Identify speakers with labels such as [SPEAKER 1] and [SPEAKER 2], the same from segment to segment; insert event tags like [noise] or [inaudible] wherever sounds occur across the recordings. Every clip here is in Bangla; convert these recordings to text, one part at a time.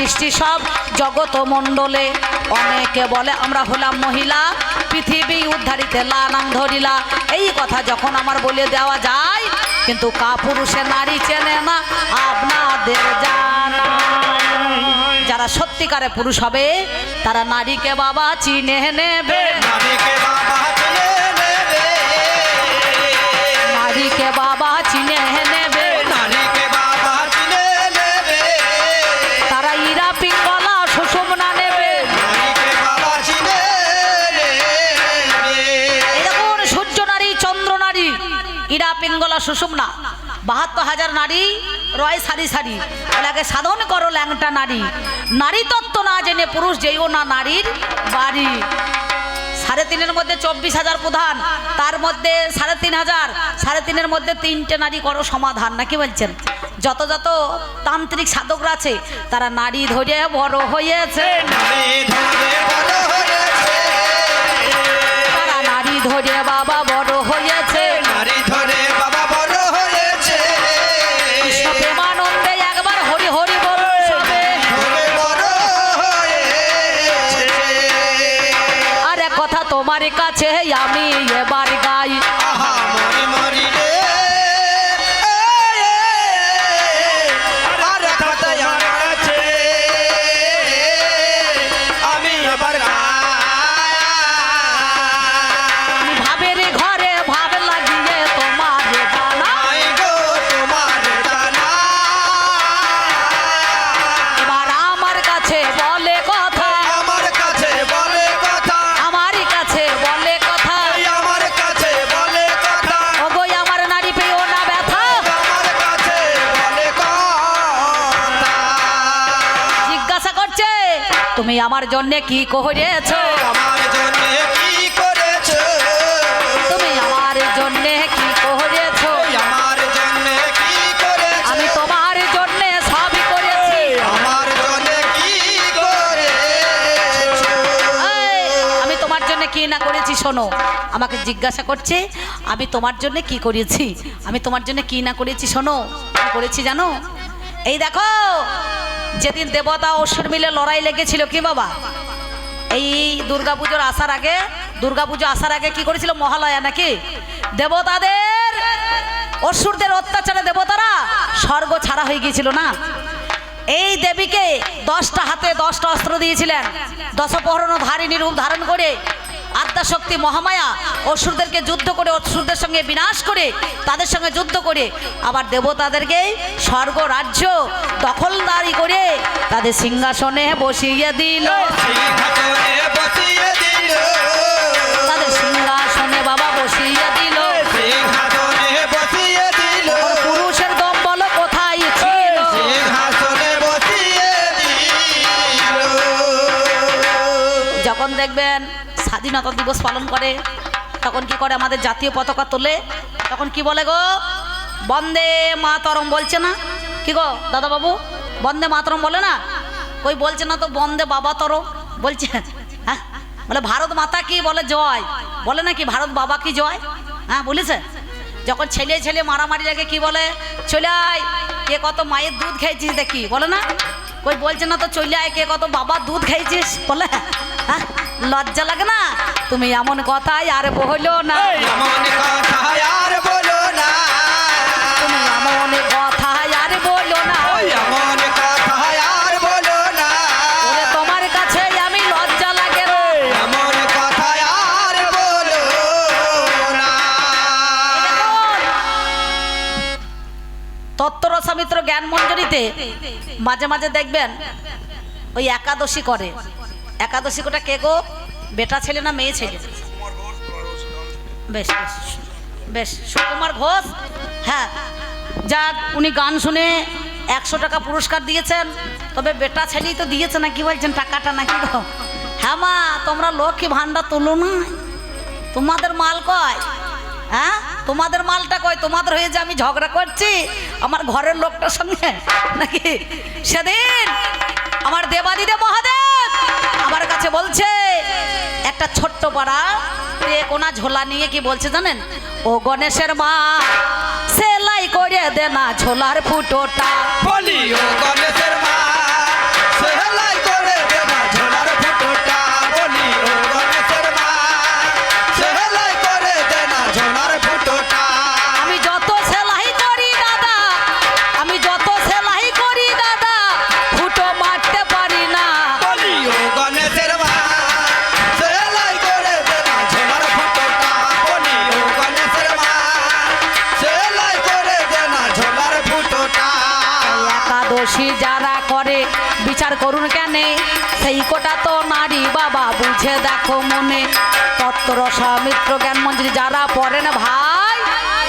[SPEAKER 1] সৃষ্টি সব জগত মণ্ডলে অনেকে বলে আমরা হলাম মহিলা পৃথিবী উদ্ধারিতে লানাং ধরিলা। এই কথা যখন আমার বলে দেওয়া যায় কিন্তু কা পুরুষে নারী চেনে না আপনাদের জানা যারা সত্যিকারে পুরুষ হবে তারা নারীকে বাবা চিনে নেবে।
[SPEAKER 2] নারীকে বাবা চিনে
[SPEAKER 1] পিঙ্গলা সুষুমনা বাহাত্তর হাজার নারী রয় সারি সারি। এলাকে সাধন করো ল্যাংটা নারী। নারী তত্ত্ব না জেনে পুরুষ যেও না নারীর বাড়ি। সাড়ে তিনের মধ্যে চব্বিশ হাজার প্রধান, তার মধ্যে সাড়ে তিন হাজার, সাড়ে তিনের মধ্যে তিনটে নারী করো সমাধান, নাকি বলছেন? যত যত তান্ত্রিক সাধকরা আছে, তারা নারী ধরে বড় হয়েছে। তারা নারী ধরে বাবা বড় হয়েছে। আমার জন্য কি করেছ?
[SPEAKER 2] আমার জন্য কি করেছ?
[SPEAKER 1] তুমি আমার জন্য কি করেছ?
[SPEAKER 2] আমার জন্য কি করেছ?
[SPEAKER 1] আমি তোমার জন্য সবই করেছি।
[SPEAKER 2] আমার জন্য কি করেছ?
[SPEAKER 1] আমি তোমার জন্য কি না করেছি শোনো আমাকে জিজ্ঞাসা করছে আমি তোমার জন্য কি করেছি? আমি তোমার জন্য কি না করেছি শোনো কি করেছি জানো? এই দেখো যেদিন দেবতা অসুর মিলে লড়াই লেগেছিল কি বাবা? এই দুর্গাপুজোর আসার আগে, দুর্গাপুজো আসার আগে কি করেছিল মহালয়া নাকি? দেবতাদের, অসুরদের অত্যাচারে দেবতারা স্বর্গ ছাড়া হয়ে গিয়েছিল না? এই দেবীকে দশটা হাতে দশটা অস্ত্র দিয়েছিলেন। দশপহরণ ধারিণী রূপ ধারণ করে আদ্যাশক্তি মহামায়া অসুরদেরকে যুদ্ধ করে অসুরদের সঙ্গে বিনাশ করে তাদের সঙ্গে যুদ্ধ করে আবার দেবতাদেরকে স্বর্গ রাজ্য দখলদারি করে তাদের সিংহাসনে বসিয়ে দিল।
[SPEAKER 2] সিংহাসনে বসিয়ে দিল।
[SPEAKER 1] স্বাধীনতা দিবস পালন করে, তখন কি করে আমাদের জাতীয় পতাকা তোলে? তখন কি বলে গো? বন্দে মাতরম বলছে না? কি গো দাদা বাবু বন্দে মাতরম বলে না? ওই বলছে না তো, বন্দে বাবা তর বলছে। হ্যাঁ বলে ভারত মাতা কি বলে জয়? বলে নাকি ভারত বাবা কি জয়? হ্যাঁ বলেছে। যখন ছেলে ছেলে মারামারি লাগে কি বলে? চলে আয়, কে কত মায়ের দুধ খেয়েছিস দেখি, বলে না? কই বলছে না তো, চলে আয়, কে কত বাবার দুধ খেয়েছিস, বলে। হ্যাঁ লজ্জা লাগে না? তুমি এমন কথাই আর বহলো না।
[SPEAKER 2] আর বলো না।
[SPEAKER 1] তুমি এমন কথা আর বলো না।
[SPEAKER 2] বলো বলো না।
[SPEAKER 1] তত্ত্বরসামিত্র জ্ঞান মঞ্জুরিতে মাঝে মাঝে দেখবেন ওই একাদশী করে। একাদশী কোটা কে গো? বেটা ছেলে না মেয়ে ছেলে? বেশ বেশ বেশ। সুকুমার ঘোষ? হ্যাঁ। যাক, উনি গান শুনে একশো টাকা পুরস্কার দিয়েছেন। তবে বেটা ছেলেই তো দিয়েছে না কি বলছেন টাকাটা নাকি গো? হ্যাঁ মা, তোমরা লক্ষ্মী ভাণ্ডার তুলো না। তোমাদের মাল কয়? হ্যাঁ? তোমাদের মালটা কয়? তোমাদের হয়ে যে আমি ঝগড়া করছি? আমার ঘরের লোকটার সঙ্গে নাকি সেদিন আমার দেবাদিদে মহাদেব আমার কাছে বলছে, একটা ছোট্ট পাড়া কোনা ঝোলা নিয়ে কি বলছে জানেন? ও গণেশের মা, সেলাই করে দেনা ঝোলার ফুটোটা। বিচার করুন কেনে? সেই কোটা তো নারী বাবা বুঝে দেখো মনে। তত্ত্ব মিত্র জ্ঞান মন্দির যারা পড়েন ভাই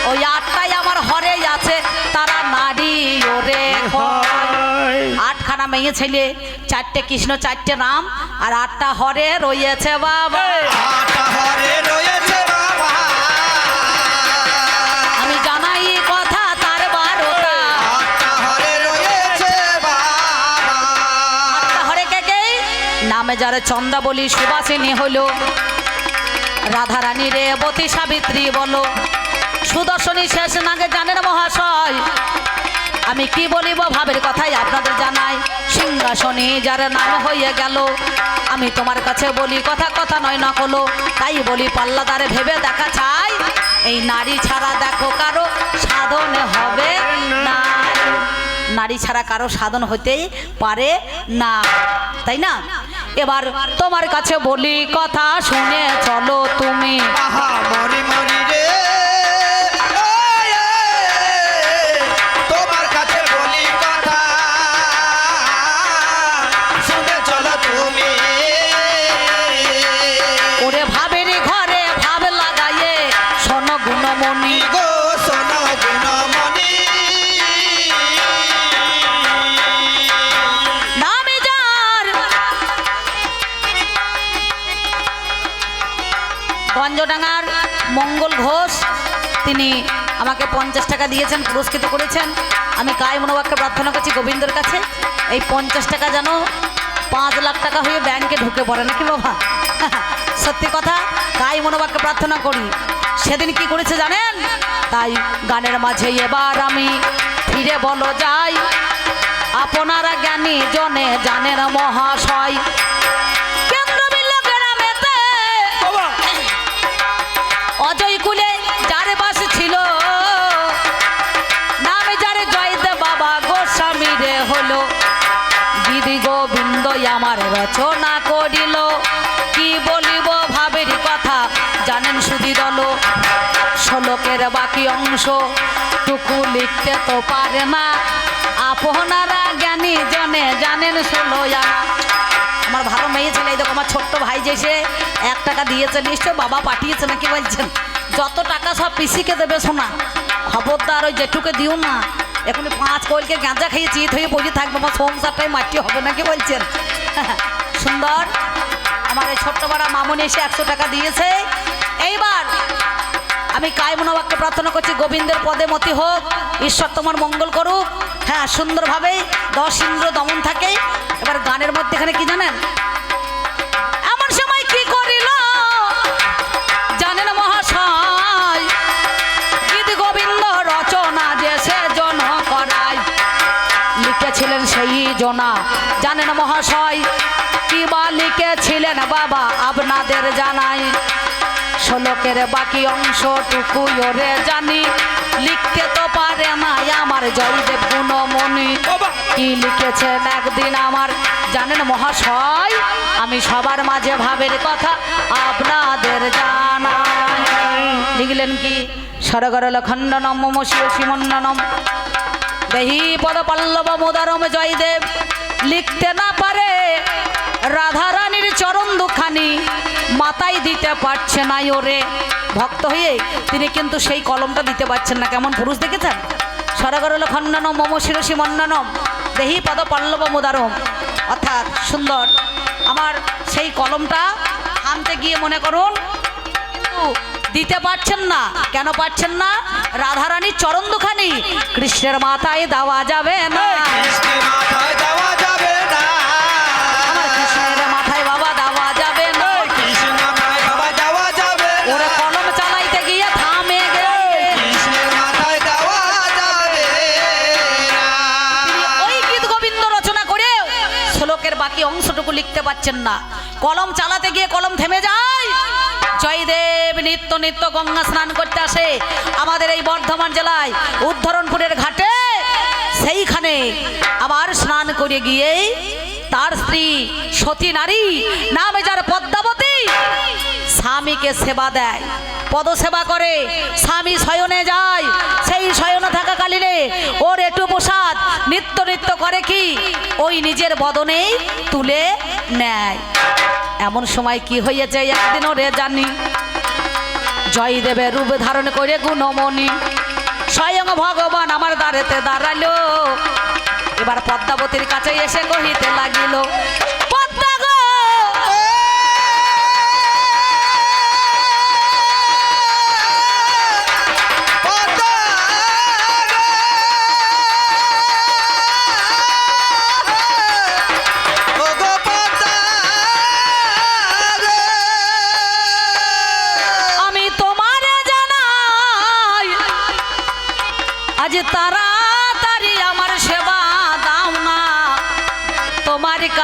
[SPEAKER 1] ওই আটটাই আমার হরে আছে তারা নারী ওরে। আটখানা মেয়ে ছেলে চারটে কৃষ্ণ চারটে রাম আর আটটা হরে রয়েছে বাবা। নামে যারা চন্দা বলি সুবাসিনী হলো রাধারানী রে বতী সাবিত্রী বলো, সুদর্শনী শেষ নাগে জানেন মহাশয়। আমি কি বলিব ভাবের কথাই আপনাদের জানাই। সিংহাসনে যার নাম হয়ে গেল, আমি তোমার কাছে বলি কথা কথা নয় না হলো তাই বলি পাল্লা তারে ভেবে দেখা চাই। এই নারী ছাড়া দেখো কারও সাধন হবে না। নারী ছাড়া কারও সাধন হতেই পারে না, তাই না? এবার তোমার কাছে বলি কথা শুনে চলো তুমি।
[SPEAKER 2] মরি মরি
[SPEAKER 1] গঞ্জডাঙ্গার মঙ্গল ঘোষ, তিনি আমাকে পঞ্চাশ টাকা দিয়েছেন, পুরস্কৃত করেছেন। আমি কায় মনোবাক্যে প্রার্থনা করছি গোবিন্দর কাছে, এই পঞ্চাশ টাকা যেন পাঁচ লাখ টাকা হয়ে ব্যাংকে ঢুকে পড়ে, নাকি বাবা? [laughs] সত্যি কথা কাই মনোবাক্যে প্রার্থনা করি। সেদিন কি করেছে জানেন? তাই গানের মাঝে এবার আমি ফিরে বলো যাই। আপনারা জ্ঞানী জনে জানেন মহাশয় আমার রচনা করিল। কি বলিব ভাবের কথা, জানেন সুদি দল শ্লোকের বাকি অংশ টুকু লিখতে তো পারে না। আপনারা জ্ঞানী জনে জানেন ষোলো আনা আমার ভালো মেয়ে ছেলে দেখো, আমার ছোট্ট ভাই যে সে এক টাকা দিয়েছে, নিশ্চয় বাবা পাঠিয়েছে নাকি বলছেন? যত টাকা সব পিসিকে দেবে শোনা খবরদার ওই জেঠুকে দিও না। এখন পাঁচ কলকে গাঁজা খেয়ে চিত হয়ে বসে থাকবে, আমার সংসারটাই মাটি হবে নাকি বলছেন? সুন্দর। আমার এই ছোট্ট বড় মামুনি এসে একশো টাকা দিয়েছে। এইবার আমি কায় মনোবাক্যে প্রার্থনা করছি, গোবিন্দের পদে মতি হোক, ঈশ্বর তোমার মঙ্গল করুক। হ্যাঁ সুন্দরভাবে দশ ইন্দ্র দমন থাকে। এবার গানের মধ্যে এখানে কি জানেন? জানেন মহাশয় কি বা লিখেছিলেন বাবা আপনাদের জানাই। শ্লোকের বাকি অংশটুকু ওরে জানি লিখতে তো পারে না আমার জয়দেব গুণমণি। কি লিখেছেন একদিন আমার জানেন মহাশয়? আমি সবার মাঝে ভাবের কথা আপনাদের জানাই। লিখলেন কি? সরগরল খণ্ডনম মম শিব শিমন্ননম। দেহি পদ পল্লব মুদারম জয়দেব। লিখতে না পারে। রাধারানীর চরণ দুখানি মাথায় দিতে পারছে না ওরে। ভক্ত হয়ে তিনি কিন্তু সেই কলমটা দিতে পারছেন না। কেমন পুরুষ দেখেছেন? সরগরল খণ্ডনম, মম শিরসী মন্ননম, দেহি পদ পল্লব মুদারম। অর্থাৎ সুন্দর। আমার সেই কলমটা আনতে গিয়ে মনে করুন দিতে পারছেন না। কেন পারছেন না? রাধারানীর চরণ দুখানি কৃষ্ণের মাথায় দেওয়া যাবে না। অংশটুকু লিখতে পাচ্ছেন না। কলম চালাতে গিয়ে কলম থেমে যায়। জয়দেব নিত্য নিত্য গঙ্গা স্নান করতে আসে আমাদের এই বর্ধমান জেলায়, উদ্ধরণপুরের ঘাটে। সেইখানে আবার স্নান করে গিয়ে তার স্ত্রী সতী নারী, নামে যার পদ্মাবতী, স্বামীকে সেবা দেয়। পদসেবা করে। স্বামী শয়নে যায়, সেই শয়নে থাকাকালীনে ওর একটু প্রসাদ। নিত্য নৃত্য করে কি? ওই নিজের বদনেই তুলে নেয়। এমন সময় কি হয়েছে একদিন ওরে জানি। জয়দেবের রূপ ধারণ করে গুণমণি স্বয়ং ভগবান আমার দ্বারেতে দাঁড়াল। এবার পদ্মাবতীর কাছে এসে কহিতে লাগিল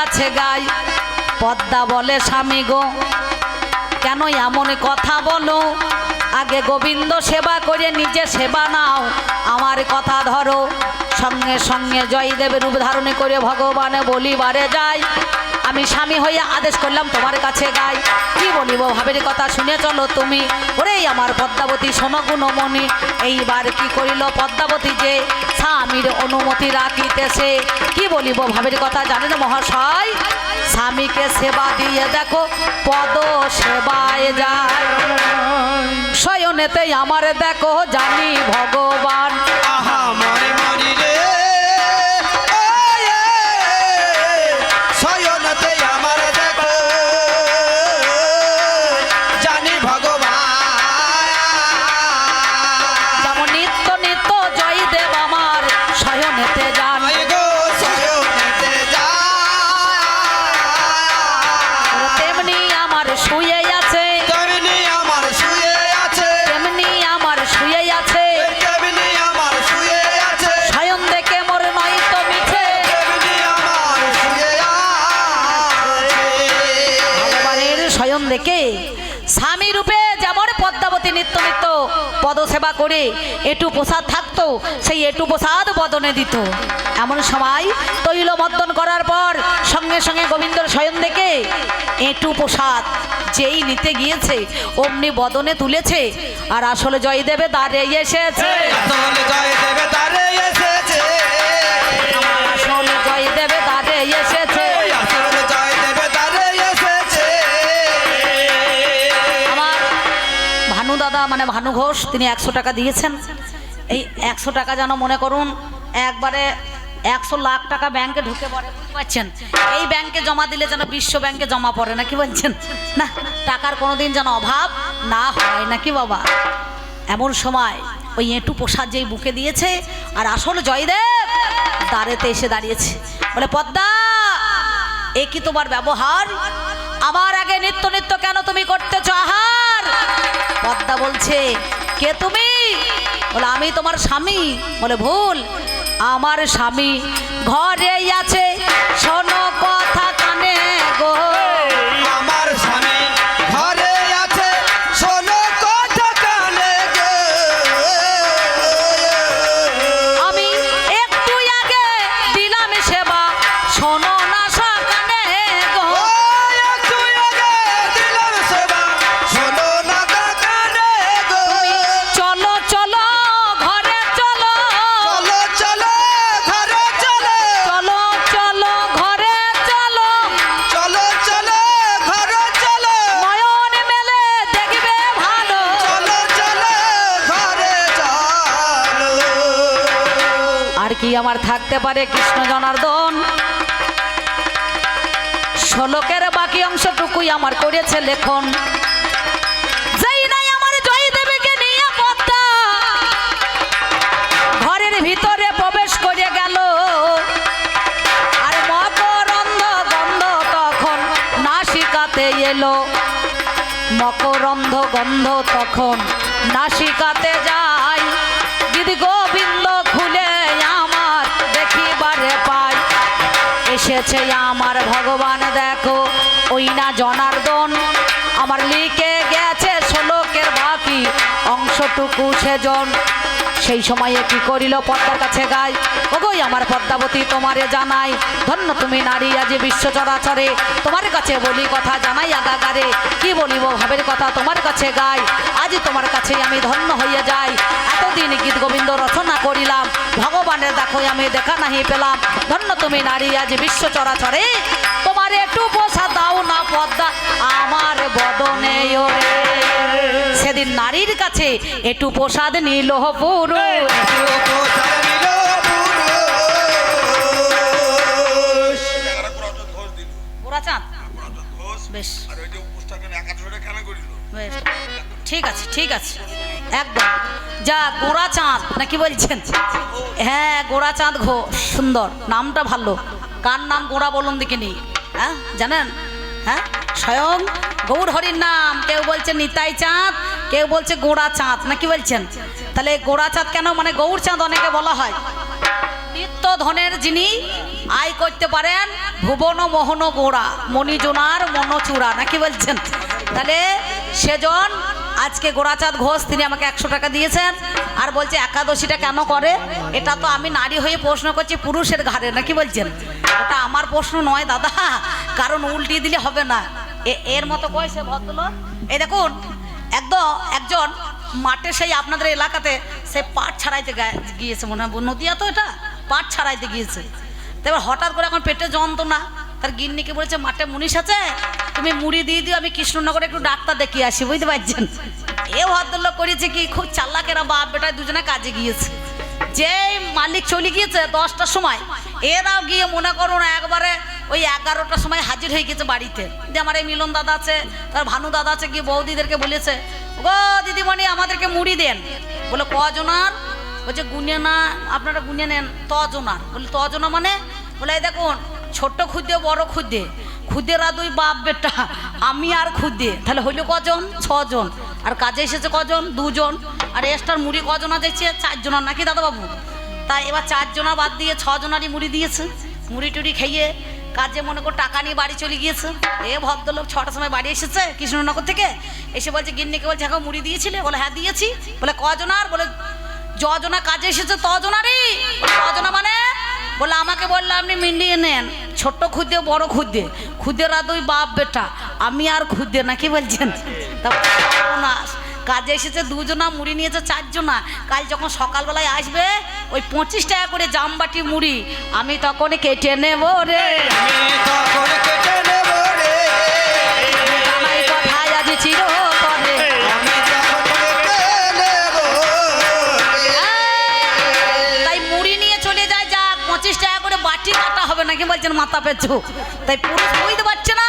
[SPEAKER 1] কাছে গাই। পদ্মা বলে স্বামী গো। কেন এমন কথা বলো? আগে গোবিন্দ সেবা করে নিজে সেবা নাও। আমার কথা ধরো। সঙ্গে সঙ্গে জয়দেবের রূপ ধারণ করে ভগবানে বলিবারে যায় আমি স্বামী হয়ে আদেশ করলাম তোমার কাছে গাই। কি বলিব, ভাবের কথা শুনে চলো তুমি। ওরেই আমার পদ্মাবতী সমগুণমণি এইবার কি করিল পদ্মাবতী যে? স্বামীর অনুমতি রাখিতেছে। কি বলিব, ভাবের কথা জানেন মহাশয়? স্বামীকে সেবা দিয়ে দেখো, পদ সেবায় যায়। শয়নেতে আমার দেখো, জানি ভগবান।
[SPEAKER 2] আহা
[SPEAKER 1] পদসেবা করে এটু প্রসাদ থাকতো সেই এটু প্রসাদ বদনে দিত। এমন সময় তৈল মর্দন করার পর সঙ্গে সঙ্গে গোবিন্দর স্বয়ং দেখে এটু প্রসাদ যেই নিতে গিয়েছে অমনি বদনে তুলেছে। আর আসলে জয়দেবে দাঁড়িয়ে এসেছে।
[SPEAKER 2] আসল জয় দেবে তারে এসেছে।
[SPEAKER 1] আসলে জয়দেবে দাঁড়িয়ে এসেছে। দাদা মানে ভানু ঘোষ, তিনি একশো টাকা দিয়েছেন। এই একশো টাকা যেন মনে করুন, একবারে একশো লাখ টাকা ব্যাংকে ঢুকে পড়ে পারছেন? এই ব্যাংকে জমা দিলে যেন বিশ্ব ব্যাংকে জমা পড়ে না কি বলছেন? না, টাকার কোনোদিন যেন অভাব না হয়, নাকি বাবা? এমন সময় ওই এঁটু প্রসাদ যেই বুকে দিয়েছে, আর আসল জয়দেব দাঁড়েতে এসে দাঁড়িয়েছে। বলে, পদ্মা, এ কি তোমার ব্যবহার? আমার আগে নিত্য নিত্য কেন তুমি করতেছ আহার পদ্মা বলছে, কে তুমি? বলে, আমি তোমার স্বামী। বলে, ভুল, আমার স্বামী ঘরে আছে। শোনো
[SPEAKER 2] আমার
[SPEAKER 1] থাকতে পারে কৃষ্ণ জনার্দন। শ্লোকের বাকি অংশটুকুই আমার করেছে লেখন। মকরন্ধ গন্ধ তখন নাসিকাতে যায়। এসেছে আমার ভগবান দেখো ওই না জনার্দন। আমার লিখে গেছে শ্লোকের বাকি অংশটুকু সেজন। সেই সময়ে কি করিল পদ্মার কাছে গায় ওগোই আমার পদ্মাবতী, তোমারে জানাই। ধন্য তুমি নারী, আজ বিশ্ব চরাচরে। তোমার কাছে বলি কথা, জানাই আগাগারে। কি বলিব ভাবের কথা, তোমার কাছে গাই। আজ তোমার কাছে আমি ধন্য হইয়া যাই। এতদিন গীত গোবিন্দ রচনা করিলাম। ভগবানের দেখো আমি দেখা নাহি পেলাম। ধন্য তুমি নারী, আজ বিশ্ব চরাচরে। তোমার একটু পোষা দাও না পদ্মা, আমার বদনে ওরে। সেদিন নারীর কাছে একটু প্রসাদ নিল পুরুষ বেশ। ঠিক আছে ঠিক আছে। একদম। যা গোড়া চাঁদ নাকি বলছেন? হ্যাঁ গোড়া চাঁদ ঘো সুন্দর। নামটা ভালো। কার নাম গোড়া বলুন দেখিনি? হ্যাঁ জানেন? হ্যাঁ? স্বয়ং গৌর হরির নাম। কেউ বলছে নিতাই চাঁদ কেউ বলছে গোড়া চাঁদ, নাকি বলছেন? তাহলে গোড়া চাঁদ কেন? মানে গৌর চাঁদ অনেকে বলা হয়। নিত্য ধনের যিনি আয় করতে পারেন, ভুবন মোহন গোড়া, মণিজোনার মনচূড়া, নাকি বলছেন? তাহলে সেজন, আজকে গোড়াচাঁদ ঘোষ, তিনি আমাকে একশো টাকা দিয়েছেন, আর বলছে একাদশীটা কেন করে? এটা তো আমি নারী হয়ে প্রশ্ন করছি, পুরুষের ঘাড়ে, নাকি বলছেন? ওটা আমার প্রশ্ন নয় দাদা, কারণ উল্টিয়ে দিলে হবে না। এর মতো কয়েছে ভদ্রলোক, এই দেখুন একদম একজন মাঠে সেই আপনাদের এলাকাতে সে পাট ছাড়াইতে গিয়েছে মনে হয়। নদিয়া তো এটা? পাট ছাড়াইতে গিয়েছে। তো এবার হঠাৎ করে এখন পেটে যন্ত্রণা। তার গিন্নিকে বলেছে, মাঠে মুনিশ আছে? তুমি মুড়ি দিয়ে দিও, আমি কৃষ্ণনগরে একটু ডাক্তার দেখিয়ে আসি। বুঝতে পারছেন? এ ভদ্রলোক করেছে কি? খুব চাল্লাকেরা বাপ বেটায় দুজনে কাজে গিয়েছে। যে মালিক চলে গিয়েছে দশটার সময়, এরাও গিয়ে মনে করুন একবারে ওই এগারোটার সময় হাজির হয়ে গেছে বাড়িতে। যে আমার এই মিলন দাদা আছে, তার ভানু দাদা আছে, গিয়ে বৌদিদেরকে বলেছে, গো দিদিমণি, আমাদেরকে মুড়ি দেন। বলে, কজনার? বলছে গুনে না আপনারা গুনে নেন, তজনার। বলে, তজনা মানে? বলে, এই দেখুন, ছোট্ট খুদ্দে বড় খুদ্দে খুদেরা দুই বাপ বেটা, আমি আর খুদে। তাহলে হইল কজন? ছজন। আর কাজে এসেছে কজন? দুজন। আর এক্সট্রার মুড়ি কজন যাচ্ছে চারজনের, নাকি দাদাবাবু? তাই এবার চারজনা বাদ দিয়ে ছজনারই মুড়ি দিয়েছে। মুড়ি টুড়ি খেয়ে কাজে মনে কর টাকা নিয়ে বাড়ি চলে গিয়েছে। এ ভদ্রলোক ছটার সময় বাড়ি এসেছে কৃষ্ণনগর থেকে। এসে বলছে, গিন্নিকে বলছে, এখন মুড়ি দিয়েছিলে? বলে হ্যাঁ দিয়েছি। বলে কজনার বলে যজনা কাজে এসেছে তজনারই তজনা মানে? বলে, আমাকে বললে, আপনি মিলিয়ে নেন, ছোট্ট খুদে, বড় খুদে। খুদেরা দুই বাপ বেটা। আমি আর খুদে নাকি বলছেন? তা না কাজে এসেছে দুজনা, মুড়ি নিয়েছে চারজনা। কাল যখন সকালবেলায় আসবে, ওই পঁচিশ টাকা করে জামবাটি মুড়ি, আমি তখন কেটে নেব রে। বাটি কাটা হবে নাকি বলছেন মাথা পেছু তাই পুরুষ বুঝতে পারছে না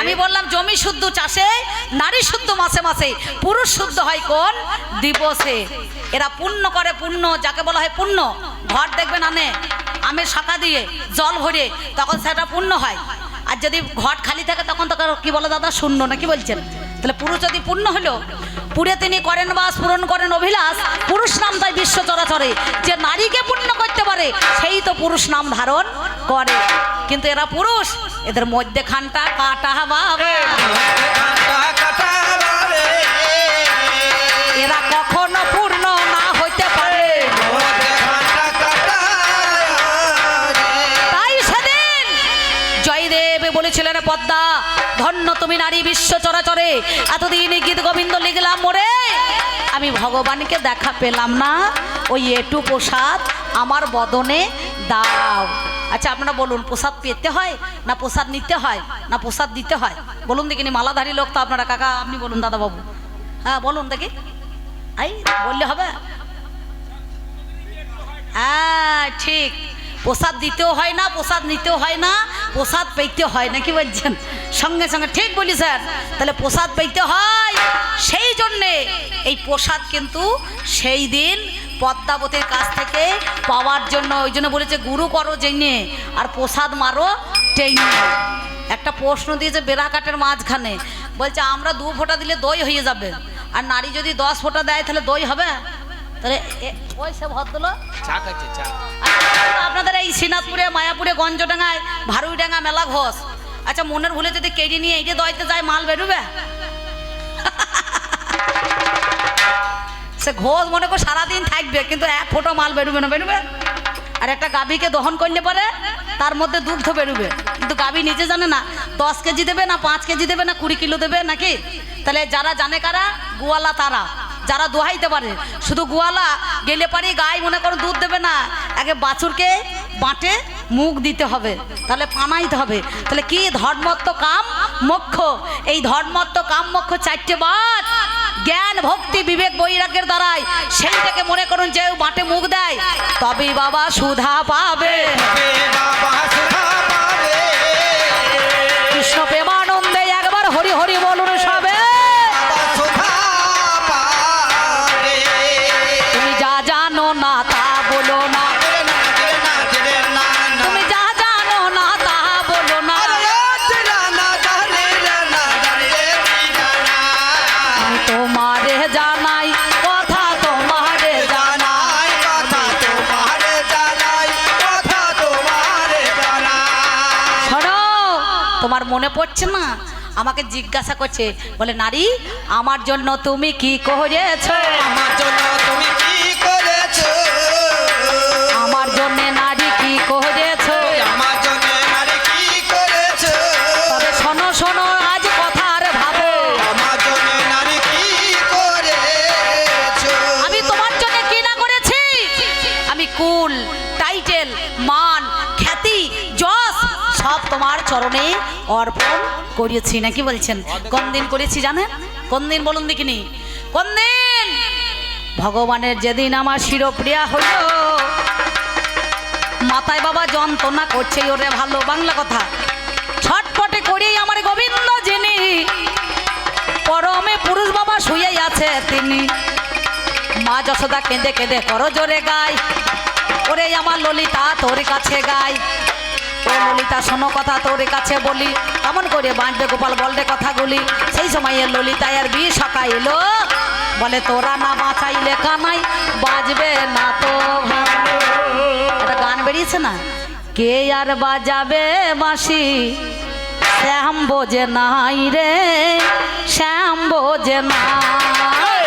[SPEAKER 1] আমি বললাম, জমি শুদ্ধ চাষে, নারী শুদ্ধ মাসে মাসে, পুরুষ শুদ্ধ হয় কোন? দিবসে। এরা পুণ্য করে, পুণ্য, যাকে বলা হয় পুণ্য। ঘর দেখবেন আনে, আমের শাখা দিয়ে জল ভরে, তখন সেটা পুণ্য হয়। আর যদি ঘট খালি থাকে, তখন তো কি বলে দাদা? শূন্য না কি বলছেন? তাহলে পুরুষ যদি পূর্ণ হলো পুরে তিনি করেন বাস, পূরণ করেন অভিলাষ। পুরুষ নাম তাই বিশ্ব চরাচরে। যে নারীকে পূর্ণ করতে পারে, সেই তো পুরুষ নাম ধারণ করে। কিন্তু এরা পুরুষ, এদের মধ্যে খানটা কাটা বাবা ধন্য তুমি নারী বিশ্ব চরাচরে। এতদিন এই গীত গোবিন্দ লিখলাম মোরে আমি ভগবানকে দেখা পেলাম না। ওই এটু প্রসাদ আমার বদনে দাও। আচ্ছা আপনারা বলুন, প্রসাদ পেতে হয় না প্রসাদ নিতে হয়? না প্রসাদ দিতে হয়? বলুন দেখিনি মালাধারী লোক তো আপনারা। কাকা, আপনি বলুন, দাদাবাবু। হ্যাঁ বলুন দেখি। আই বললে হবে? হ্যাঁ ঠিক। প্রসাদ দিতেও হয় না, প্রসাদ নিতেও হয় না, প্রসাদ পেতে হয় না, কি বলছেন? সঙ্গে সঙ্গে ঠিক বলি স্যার তাহলে প্রসাদ পেতে হয় সেই জন্যে এই প্রসাদ কিন্তু সেই দিন পদ্মাবতীর কাছ থেকে পাওয়ার জন্য, ওই জন্য বলেছে, গুরু করো জেনে, আর প্রসাদ মারো টেনে। একটা প্রশ্ন দিয়েছে বেড়াকাটের মাঝখানে। বলছে, আমরা দু ফোঁটা দিলে দই হয়ে যাবে, আর নারী যদি দশ ফোঁটা দেয়, তাহলে দই হবে? ওই সে ভদ্রলোক?
[SPEAKER 2] চা খাচ্ছে চা।
[SPEAKER 1] আচ্ছা, আপনাদের এই শ্রীনাথপুরে মায়াপুরে গঞ্জডাঙ্গায় ভারুইডাঙ্গা মেলা ঘোষ। আচ্ছা মনের ভুলে যদি কেড়ে নিয়ে এইটা দইতে যায় মাল বেরোবে? সে ঘোষ মনে কর সারাদিন থাকবে কিন্তু এক ফোটো মাল বেরোবে না বেরোবে? আর একটা গাভীকে দহন করলে পরে তার মধ্যে দুগ্ধ বেরোবে। কিন্তু গাভী নিজে জানে না দশ কেজি দেবে না পাঁচ কেজি দেবে না কুড়ি কিলো দেবে নাকি? তাহলে যারা জানে কারা গোয়ালা তারা। যারা দোহাইতে পারে, শুধু গোয়ালা গেলে পারি গায়ে মনে করো দুধ দেবে না, আগে বাছুরকে বাঁটে মুখ দিতে হবে, তাহলে পানাইতে হবে। তাহলে কি ধর্মত্ব কাম মোক্ষ? এই ধর্মত্ব কাম মোক্ষ চারটে বাদ। জ্ঞান, ভক্তি, বিবেক, বৈরাগ্যের দ্বারাই সেইটাকে মনে করুন, যে বাঁটে মুখ দেয়, তবেই বাবা সুধা পাবে।
[SPEAKER 2] বাবা
[SPEAKER 1] মনে পড়ছে না আমাকে জিজ্ঞাসা করছে, বলে, নারী, আমার জন্য তুমি কি কহেছ আমার জন্য নারী চরণে অর্পণ করিয়েছি, নাকি বলছেন? কোন দিন করেছি জানেন? কোন দিন বলুন দেখিনি? কোন দিন ভগবানের যেদিন আমার শিরপ্রিয়া হলো মাথায় বাবা যন্ত্রণা করছে ওরে ভালো বাংলা কথা। ছটপটে করেই আমার গোবিন্দ যিনি, পরমে পুরুষ বাবা শুয়েই আছে তিনি। মা যশোদা কেঁদে কেঁদে করো জোরে গায়, ওরে আমার ললিতা তোর কাছে গায়। ললিতা, শোনো কথা তোর কাছে বলি। কেমন করে বাঁচবে গোপাল বলবে কথাগুলি। সেই সময়ে ললিতা আর বি সকা এলো। বলে, তোরা না বাঁচাইলে কানাই বাজবে না তো। একটা গান বেরিয়েছে না? কে আর বাজাবে বাঁশি? শ্যাম বোঝে নাই রে, শ্যাম বোঝে নাই